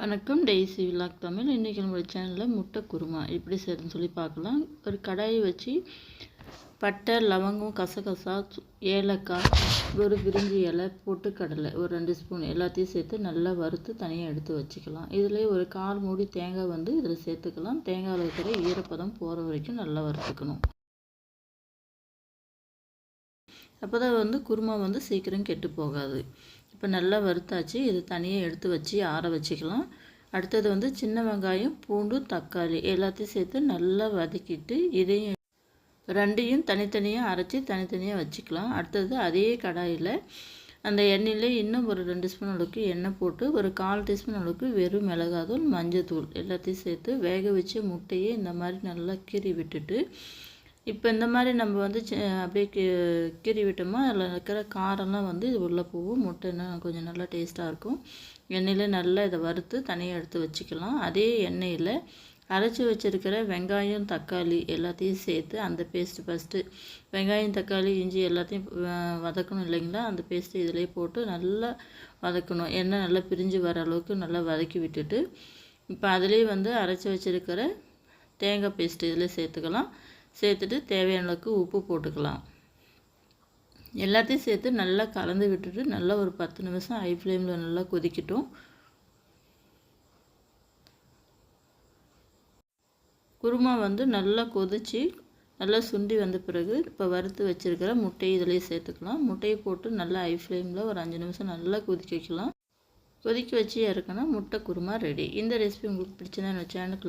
வணக்கம். Daisy vlog Tamil. இன்றைக்கி நம்மளோட சேனலில் முட்டை குருமா. எப்படி செய்யறதுன்னு சொல்லி பார்க்கலாம். ஒரு கடாயை வச்சு பட்டை லவங்கம் கசகசா ஏலக்காய் ஒரு பிரிஞ்சி இலை போட்டு கடலை ஒரு ரெண்டு ஸ்பூன் எல்லாத்தையும் சேர்த்து நல்லா வறுத்து தனியாக எடுத்து வச்சுக்கலாம். இதில் ஒரு கால் மூடி தேங்காய் வந்து இதில் சேர்த்துக்கலாம். தேங்காயில் இருக்கிற ஈரப்பதம் போகிற வரைக்கும் நல்லா வறுத்துக்கணும். அப்போ தான் வந்து குருமா வந்து சீக்கிரம் கெட்டு போகாது. இப்போ நல்லா வறுத்தாச்சு. இது தனியாக எடுத்து வச்சு ஆற வச்சுக்கலாம். அடுத்தது வந்து சின்ன வெங்காயம் பூண்டு தக்காளி எல்லாத்தையும் சேர்த்து நல்லா வதக்கிட்டு இதையும் ரெண்டையும் தனித்தனியாக அரைச்சி தனித்தனியாக வச்சுக்கலாம். அடுத்தது அதே கடாயில் அந்த எண்ணெயில் இன்னும் ஒரு ரெண்டு ஸ்பூன் அளவுக்கு எண்ணெய் போட்டு ஒரு கால் டீஸ்பூன் அளவுக்கு வெறும் மிளகாத்தூள் மஞ்சத்தூள் எல்லாத்தையும் சேர்த்து வேக வச்சு முட்டையை இந்த மாதிரி நல்லா கீறி விட்டுட்டு இப்போ இந்த மாதிரி நம்ம வந்து அப்படியே கீ கீறி விட்டோமா? அதில் இருக்கிற காரம்லாம் வந்து இது உள்ளே போகும் முட்டைன்னா கொஞ்சம் நல்லா டேஸ்ட்டாக இருக்கும். எண்ணெயில் நல்லா இதை வறுத்து தனியாக எடுத்து வச்சுக்கலாம். அதே எண்ணெயில் அரைச்சி வச்சுருக்கிற வெங்காயம் தக்காளி எல்லாத்தையும் சேர்த்து அந்த பேஸ்ட்டு ஃபஸ்ட்டு வெங்காயம் தக்காளி இஞ்சி எல்லாத்தையும் வதக்கணும் இல்லைங்களா? அந்த பேஸ்ட்டு இதிலே போட்டு நல்லா வதக்கணும். எண்ணெய் நல்லா பிரிஞ்சு வர அளவுக்கு நல்லா வதக்கி விட்டுட்டு இப்போ அதிலே வந்து அரைச்சி வச்சுருக்கிற தேங்காய் பேஸ்ட்டு இதில் சேர்த்துக்கலாம். சேர்த்துட்டு தேவையான அளவுக்கு உப்பு போட்டுக்கலாம். எல்லாத்தையும் சேர்த்து நல்லா கலந்து விட்டுட்டு நல்லா ஒரு பத்து நிமிஷம் ஹை ஃப்ளேமில் நல்லா கொதிக்கட்டும். குருமா வந்து நல்லா கொதித்து நல்லா சுண்டி வந்த பிறகு இப்போ வறுத்து வச்சுருக்கிற முட்டையை இதிலே சேர்த்துக்கலாம். முட்டையை போட்டு நல்லா ஹை ஃப்ளேமில் ஒரு அஞ்சு நிமிஷம் நல்லா கொதிக்க வைக்கலாம். கொதிக்க வச்சு இறக்கணும் முட்டை குருமா ரெடி இந்த ரெசிபி உங்களுக்கு பிடிச்சதுன்னு என்னோட சேனலுக்கு